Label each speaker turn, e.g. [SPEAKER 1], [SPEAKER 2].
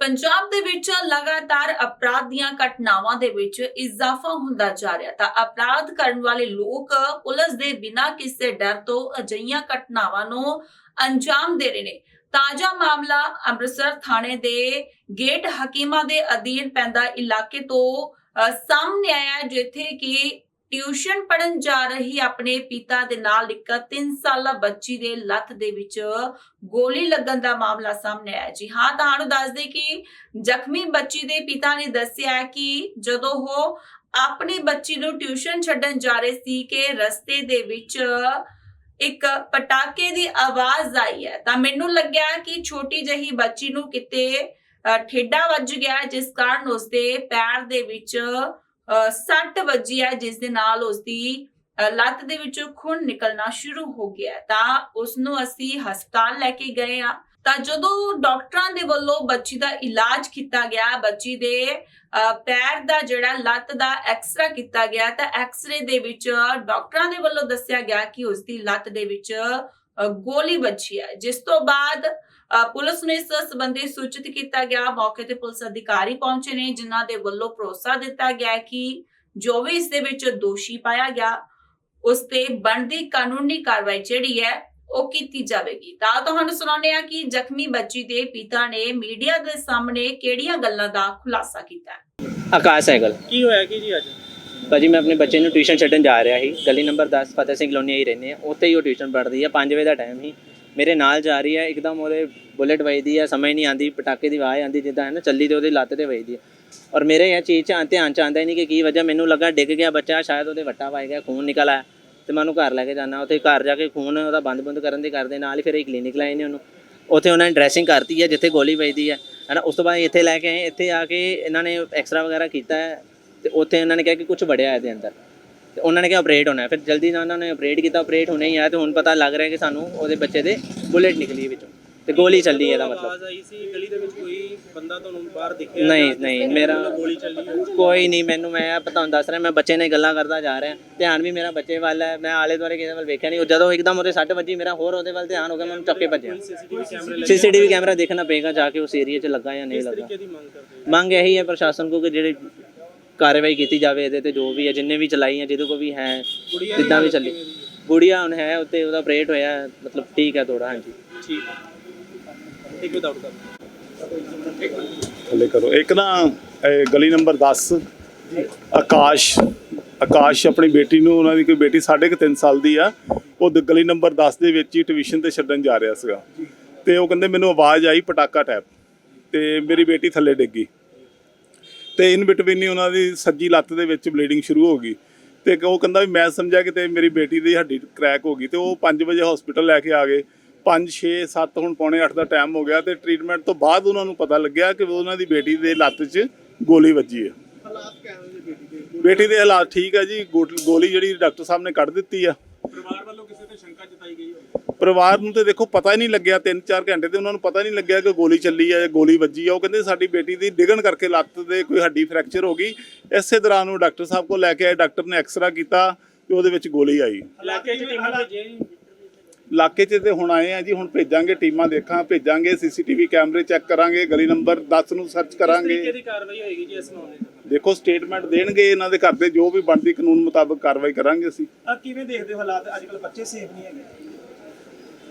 [SPEAKER 1] ਪੰਜਾਬ ਦੇ ਵਿੱਚ ਲਗਾਤਾਰ ਅਪਰਾਧ ਦੀਆਂ ਘਟਨਾਵਾਂ ਦੇ ਵਿੱਚ ਇਜ਼ਾਫਾ ਹੁੰਦਾ ਜਾ ਰਿਹਾ ਤਾਂ ਅਪਰਾਧ ਕਰਨ ਵਾਲੇ ਲੋਕ ਪੁਲਿਸ ਦੇ ਬਿਨਾਂ ਕਿਸੇ ਡਰ ਤੋਂ ਅਜਈਆਂ ਘਟਨਾਵਾਂ ਨੂੰ ਅੰਜਾਮ ਦੇ ਰਹੇ ਨੇ। ਤਾਜ਼ਾ ਮਾਮਲਾ ਅੰਮ੍ਰਿਤਸਰ ਥਾਣੇ ਦੇ ਗੇਟ ਹਕੀਮਾ ਦੇ ਅਧੀਨ ਪੈਂਦਾ ਇਲਾਕੇ ਤੋਂ ਸਾਹਮਣੇ ਆਇਆ ਜਿੱਥੇ ਕਿ ਟਿਊਸ਼ਨ ਪੜਨ ਜਾ ਰਹੀ ਆਪਣੇ ਪਿਤਾ ਦੇ ਨਾਲ ਇੱਕ 3 ਸਾਲਾ ਬੱਚੀ ਦੇ ਲੱਤ ਦੇ ਵਿੱਚ ਗੋਲੀ ਲੱਗਣ ਦਾ ਮਾਮਲਾ ਸਾਹਮਣੇ ਆਇਆ ਜੀ। ਹਾਂ ਤੁਹਾਨੂੰ ਦੱਸ ਦੇ ਕਿ ਜ਼ਖਮੀ ਬੱਚੀ ਦੇ ਪਿਤਾ ਨੇ ਦੱਸਿਆ ਕਿ ਜਦੋਂ ਉਹ ਆਪਣੀ ਬੱਚੀ ਨੂੰ ਟਿਊਸ਼ਨ ਛੱਡਣ ਜਾ ਰਹੇ ਸੀ ਕਿ ਰਸਤੇ ਦੇ ਵਿੱਚ ਇੱਕ ਪਟਾਕੇ ਦੀ ਆਵਾਜ਼ ਆਈ ਹੈ ਤਾਂ ਮੈਨੂੰ ਲੱਗਿਆ ਕਿ ਛੋਟੀ ਜਹੀ ਬੱਚੀ ਨੂੰ ਕਿਤੇ ਅ, ਠੇਡਾ ਵੱਜ ਗਿਆ ਜਿਸ ਕਾਰਨ ਉਸਦੇ ਪੈਰ ਦੇ ਵਿੱਚ ਸੱਟ ਵੱਜੀ ਹੈ ਜਿਸ ਦੇ ਨਾਲ ਉਸਦੀ ਅ, ਲੱਤ ਦੇ ਵਿੱਚੋਂ ਖੂਨ ਨਿਕਲਣਾ ਸ਼ੁਰੂ ਹੋ ਗਿਆ ਤਾਂ ਉਸ ਨੂੰ ਅਸੀਂ ਹਸਪਤਾਲ ਲੈ ਕੇ ਗਏ ਆ ਤਾਂ ਜਦੋਂ ਡਾਕਟਰਾਂ ਦੇ ਵੱਲੋਂ ਬੱਚੀ ਦਾ ਇਲਾਜ ਕੀਤਾ ਗਿਆ ਬੱਚੀ ਦੇ ਅ, ਪੈਰ ਦਾ ਜਿਹੜਾ ਲੱਤ ਦਾ ਐਕਸਰਾ ਕੀਤਾ ਗਿਆ ਤਾਂ ਐਕਸਰੇ ਦੇ ਵਿੱਚ ਡਾਕਟਰਾਂ ਦੇ ਵੱਲੋਂ ਦੱਸਿਆ ਗਿਆ ਕਿ ਉਸ ਦੀ ਲੱਤ ਦੇ ਵਿੱਚ ਗੋਲੀ ਵੱਜੀ ਹੈ। ਜਿਸ ਤੋਂ ਬਾਅਦ ਪੁਲਿਸ ਨੂੰ ਇਸ ਸੰਬੰਧੀ ਸੂਚਿਤ ਕੀਤਾ ਗਿਆ। ਮੌਕੇ ਤੇ ਪੁਲਿਸ ਅਧਿਕਾਰੀ ਪਹੁੰਚੇ ਨੇ ਜਿਨ੍ਹਾਂ ਦੇ ਵੱਲੋਂ ਭਰੋਸਾ ਦਿੱਤਾ ਗਿਆ ਕਿ ਜੋ ਵੀ ਇਸ ਦੇ ਵਿੱਚ ਦੋਸ਼ੀ ਪਾਇਆ ਗਿਆ ਉਸ ਤੇ ਬਣਦੀ ਕਾਨੂੰਨੀ ਕਾਰਵਾਈ ਜਿਹੜੀ ਹੈ ਉਹ ਕੀਤੀ ਜਾਵੇਗੀ। ਤਾਂ ਤੁਹਾਨੂੰ ਸੁਣਾਉਂਦੇ ਆ ਕਿ ਜ਼ਖਮੀ ਬੱਚੀ ਦੇ ਪਿਤਾ ਨੇ ਮੀਡੀਆ ਦੇ ਸਾਹਮਣੇ ਕਿਹੜੀਆਂ ਗੱਲਾਂ ਦਾ ਖੁਲਾਸਾ ਕੀਤਾ ਹੈ।
[SPEAKER 2] ਆਕਾਸ਼ ਸਾਈਕਲ
[SPEAKER 3] ਕੀ ਹੋਇਆ ਕੀ ਜੀ ਅੱਜ?
[SPEAKER 2] ਭਾਜੀ ਮੈਂ ਆਪਣੇ ਬੱਚੇ ਨੂੰ ਟਿਊਸ਼ਨ ਛੱਡਣ ਜਾ ਰਿਹਾ ਸੀ। ਗਲੀ ਨੰਬਰ 10 ਫਤਿਹ ਸਿੰਘ ਕਲੋਨੀ ਹੀ ਰਹਿੰਦੇ ਆ ਉੱਥੇ ਹੀ ਉਹ ਟਿਊਸ਼ਨ ਪੜ੍ਹਦੀ ਆ। 5 ਵਜੇ ਦਾ ਟਾਈਮ ਸੀ। ਮੇਰੇ ਨਾਲ ਜਾ ਰਹੀ ਹੈ, ਇੱਕਦਮ ਉਹਦੇ ਬੁਲੇਟ ਵੱਜਦੀ ਹੈ, ਸਮਝ ਨਹੀਂ ਆਂਦੀ ਪਟਾਕੇ ਦੀ ਆਵਾਜ਼ ਆਂਦੀ ਜਿੱਦਾਂ ਹੈ ਨਾ, ਚੱਲੀ ਤੇ ਉਹਦੇ ਲੱਤ ਤੇ ਵੱਜਦੀ ਹੈ। ਔਰ ਮੇਰੇ ਇਹ ਚੀਜ਼ 'ਚ ਧਿਆਨ ਚ ਆਂਦਾ ਨਹੀਂ ਕਿ ਕੀ ਵਜ੍ਹਾ, ਮੈਨੂੰ ਲੱਗਾ ਡਿੱਗ ਗਿਆ ਬੱਚਾ, ਸ਼ਾਇਦ ਉਹਦੇ ਵੱਟਾ ਵੱਜ ਗਿਆ, ਖੂਨ ਨਿਕਲ ਆਇਆ। ਤੇ ਮੈਂ ਉਹਨੂੰ ਘਰ ਲੈ ਕੇ ਜਾਣਾ ਉੱਥੇ ਘਰ ਜਾ ਕੇ ਖੂਨ ਉਹਦਾ ਬੰਦ ਬੰਦ ਕਰਨ ਦੇ ਕਰਦੇ, ਨਾਲ ਹੀ ਫਿਰ ਇਹ ਕਲੀਨਿਕ ਲਾਏ ਨੇ ਉਹਨੂੰ। ਉੱਥੇ ਉਹਨਾਂ ਨੇ ਡਰੈਸਿੰਗ ਕਰਤੀ ਹੈ, ਜਿੱਥੇ ਗੋਲੀ ਵੱਜਦੀ ਹੈ। ਹਨਾ, ਉਸ ਤੋਂ ਬਾਅਦ ਇੱਥੇ ਲੈ ਕੇ ਆਏ, ਇੱਥੇ ਆ ਕੇ ਇਹਨਾਂ ਨੇ ਐਕਸਰਾ ਵਗੈਰਾ ਕੀਤਾ ਹੈ, ਤੇ ਉੱਥੇ ਉਹਨਾਂ ਨੇ ਕਿਹਾ ਕਿ ਕੁਝ ਵੜਿਆ ਇਹਦੇ ਅੰਦਰ। ਤੇ ਉਹਨਾਂ ਨੇ ਕਿਹਾ ਆਪਰੇਟ ਹੋਣਾ ਹੈ। ਫਿਰ ਜਲਦੀ ਨਾਲ ਉਹਨਾਂ ਨੇ ਆਪਰੇਟ ਕੀਤਾ ਆਪਰੇਟ ਹੋਣਾ ਹੀ ਆ ਤੇ ਹੁਣ ਪਤਾ ਲੱਗ ਰਿਹਾ ਕਿ ਸਾਨੂੰ ਉਹਦੇ ਬੱਚੇ ਦੇ ਬੁਲੇਟ ਨਿਕਲੀ ਵਿੱਚੋਂ ਤੇ ਗੋਲੀ ਚੱਲੀ ਇਹਦਾ ਮਤਲਬ।
[SPEAKER 3] ਆਵਾਜ਼ ਆਈ ਸੀ ਗਲੀ ਦੇ ਵਿੱਚ ਕੋਈ ਬੰਦਾ ਤੁਹਾਨੂੰ ਬਾਹਰ ਦਿਖਿਆ
[SPEAKER 2] ਨਹੀਂ ਨਹੀਂ ਮੇਰਾ
[SPEAKER 3] ਗੋਲੀ ਚੱਲੀ ਹੈ?
[SPEAKER 2] ਕੋਈ ਨਹੀਂ ਮੈਨੂੰ ਮੈਂ ਆਪ ਤੁਹਾਨੂੰ ਦੱਸ ਰਿਹਾ ਮੈਂ ਬੱਚੇ ਨਾਲ ਗੱਲਾਂ ਕਰਦਾ ਜਾ ਰਿਹਾ। ਧਿਆਨ ਵੀ ਮੇਰਾ ਬੱਚੇ ਵੱਲ ਹੈ ਮੈਂ ਆਲੇ ਦੁਆਲੇ ਕਿਸੇ ਵੱਲ ਵੇਖਿਆ ਨਹੀਂ। ਉਹ ਜਦੋਂ ਇੱਕਦਮ ਉਹਦੇ ਸੱਟ ਵੱਜੀ ਮੇਰਾ ਹੋਰ ਉਹਦੇ ਵੱਲ ਧਿਆਨ ਹੋ ਗਿਆ ਮੈਂ ਉਹਨੂੰ ਚੱਕ ਭੱਜਿਆ।
[SPEAKER 3] ਸੀਸੀਟੀਵੀ ਕੈਮਰੇ ਲੱਗੇ
[SPEAKER 2] ਸੀਸੀਟੀਵੀ ਕੈਮਰਾ ਦੇਖਣਾ ਪਏਗਾ ਜਾ ਕੇ ਉਸ ਏਰੀਆ 'ਚ ਲੱਗਾ ਜਾਂ ਨਹੀਂ ਲੱਗਾ।
[SPEAKER 3] ਮੰਗ ਕਰਦੇ
[SPEAKER 2] ਮੰਗ ਇਹੀ ਹੈ ਪ੍ਰਸ਼ਾਸਨ ਕੋ ਕਿ ਜਿਹੜੀ ਕਾਰਵਾਈ ਕੀਤੀ ਜਾਵੇ ਇਹਦੇ ਤੇ ਜੋ ਵੀ ਹੈ ਜਿੰਨੇ ਵੀ ਚਲਾਈ ਹੈ ਜਿਹਦੇ ਕੋ ਵੀ ਹੈ ਜਿੱਦਾਂ ਵੀ ਚੱਲੀ? ਗੁੜੀਆ ਹੁਣ ਹੈ ਉੱਤੇ ਉਹਦਾ ਆਪਰੇਟ ਹੋਇਆ ਹੈ, ਮਤਲਬ ਠੀਕ ਹੈ ਥੋੜਾ ਹਾਂਜੀ।
[SPEAKER 3] ਠੀਕ ਹੈ। ਇੱਕ ਵਿਦਆਊਟ ਕਰ ਇੱਕ ਮਿੰਟ
[SPEAKER 4] ਥੱਲੇ ਕਰੋ। ਇੱਕ ਨਾ ਇਹ ਗਲੀ ਨੰਬਰ 10 ਆਕਾਸ਼ ਆਕਾਸ਼ ਆਪਣੀ ਬੇਟੀ ਨੂੰ ਉਹਨਾਂ ਦੀ ਕੋਈ ਬੇਟੀ ਸਾਢੇ ਕੁ ਤਿੰਨ ਸਾਲ ਦੀ ਆ ਉਹ ਦ- ਗਲੀ ਨੰਬਰ 10 ਦੇ ਵਿੱਚ ਹੀ ਟਿਊਸ਼ਨ ਤੇ ਛੱਡਣ ਜਾ ਰਿਹਾ ਸੀਗਾ। ਤੇ ਉਹ ਕਹਿੰਦੇ ਮੈਨੂੰ ਆਵਾਜ਼ ਆਈ ਪਟਾਕਾ ਟੈਪ ਤੇ ਮੇਰੀ ਬੇਟੀ ਥੱਲੇ ਡਿੱਗੀ ਤੇ ਇਨ ਬਿਟਵੀਨ ਹੀ ਉਹਨਾਂ ਦੀ ਸੱਜੀ ਲੱਤ ਦੇ ਵਿੱਚ ਬਲੀਡਿੰਗ ਸ਼ੁਰੂ ਹੋ ਗਈ। ਤੇ ਉਹ ਕਹਿੰਦਾ ਵੀ ਮੈਂ ਸਮਝਿਆ ਕਿ ਤੇ ਮੇਰੀ ਬੇਟੀ ਦੀ ਹੱਡੀ ਕ੍ਰੈਕ ਹੋ ਗਈ ਤੇ ਉਹ 5 ਵਜੇ ਹਸਪੀਟਲ ਲੈ ਕੇ ਆ ਗਏ। 5 6 7 ਹੁਣ ਪੌਣੇ 8 ਦਾ ਟਾਈਮ ਹੋ ਗਿਆ ਤੇ ਟ੍ਰੀਟਮੈਂਟ ਤੋਂ ਬਾਅਦ ਉਹਨਾਂ ਨੂੰ ਪਤਾ ਲੱਗਿਆ ਕਿ ਉਹਨਾਂ ਦੀ ਬੇਟੀ ਦੇ ਲੱਤ 'ਚ ਗੋਲੀ ਵੱਜੀ ਹੈ।
[SPEAKER 3] ਹਾਲਾਤ ਕਿਵੇਂ ਦੇ ਬੇਟੀ ਦੇ
[SPEAKER 4] ਬੇਟੀ ਦੇ ਹਾਲਾਤ ਠੀਕ ਹੈ ਜੀ ਗੋ- ਗੋਲੀ ਜਿਹੜੀ ਡਾਕਟਰ ਸਾਹਿਬ ਨੇ ਕੱਢ ਦਿੱਤੀ ਆ
[SPEAKER 3] ਪਰਿਵਾਰ ਵੱਲੋਂ ਕਿਸੇ ਤੇ ਸ਼ੰਕਾ ਜਤਾਈ ਗਈ ਹੋਵੇ
[SPEAKER 4] ਪਰਿਵਾਰ ਨੂੰ ਤੇ ਦੇਖੋ ਪਤਾ ਹੀ ਨਹੀਂ ਲੱਗਿਆ 3-4 ਘੰਟੇ ਤੇ ਉਹਨਾਂ ਨੂੰ ਪਤਾ ਨਹੀਂ ਲੱਗਿਆ ਕਿ ਗੋਲੀ ਚੱਲੀ ਹੈ ਜਾਂ ਗੋਲੀ ਵੱਜੀ ਆ। ਉਹ ਕਹਿੰਦੇ ਸਾਡੀ ਬੇਟੀ ਦੀ ਡਿੱਗਣ ਕਰਕੇ ਲੱਤ ਦੇ ਕੋਈ ਹੱਡੀ ਫ੍ਰੈਕਚਰ ਹੋ ਗਈ। ਇਸੇ ਦੌਰਾਨ ਉਹ ਡਾਕਟਰ ਸਾਹਿਬ ਕੋਲ ਲੈ ਕੇ ਆਏ ਡਾਕਟਰ ਨੇ ਐਕਸਰਾ ਕੀਤਾ ਤੇ ਉਹਦੇ ਵਿੱਚ ਗੋਲੀ ਆਈ।
[SPEAKER 3] ਇਲਾਕੇ 'ਚ ਟੀਮਾਂ ਭੇਜੀਆਂ ਜੀ?
[SPEAKER 4] ਇਲਾਕੇ 'ਚ ਤੇ ਹੁਣ ਆਏ ਆ ਜੀ ਹੁਣ ਭੇਜਾਂਗੇ ਟੀਮਾਂ ਦੇਖਾਂ ਭੇਜਾਂਗੇ ਸੀਸੀਟੀਵੀ ਕੈਮਰੇ ਚੈੱਕ ਕਰਾਂਗੇ ਗਲੀ ਨੰਬਰ 10 ਨੂੰ ਸਰਚ
[SPEAKER 3] ਕਿਸ
[SPEAKER 4] ਕਰਾਂਗੇ।
[SPEAKER 3] ਤਰੀਕੇ ਦੀ ਕਾਰਵਾਈ ਹੋਏਗੀ ਜੀ ਇਸ ਮਾਮਲੇ 'ਚ
[SPEAKER 4] ਦੇਖੋ ਸਟੇਟਮੈਂਟ ਦੇਣਗੇ ਇਹਨਾਂ ਦੇ ਘਰ ਦੇ ਜੋ ਵੀ ਬਣਦੀ ਕਾਨੂੰਨ ਮੁਤਾਬਕ ਕਾਰਵਾਈ ਕਰਾਂਗੇ ਅਸੀਂ।
[SPEAKER 3] ਆ ਕਿਵੇਂ ਦੇਖਦੇ ਹੋ ਹਾਲਾਤ? ਅੱਜ ਕੱਲ ਬੱਚੇ ਸੇਫ ਨਹੀਂ ਹੈਗੇ।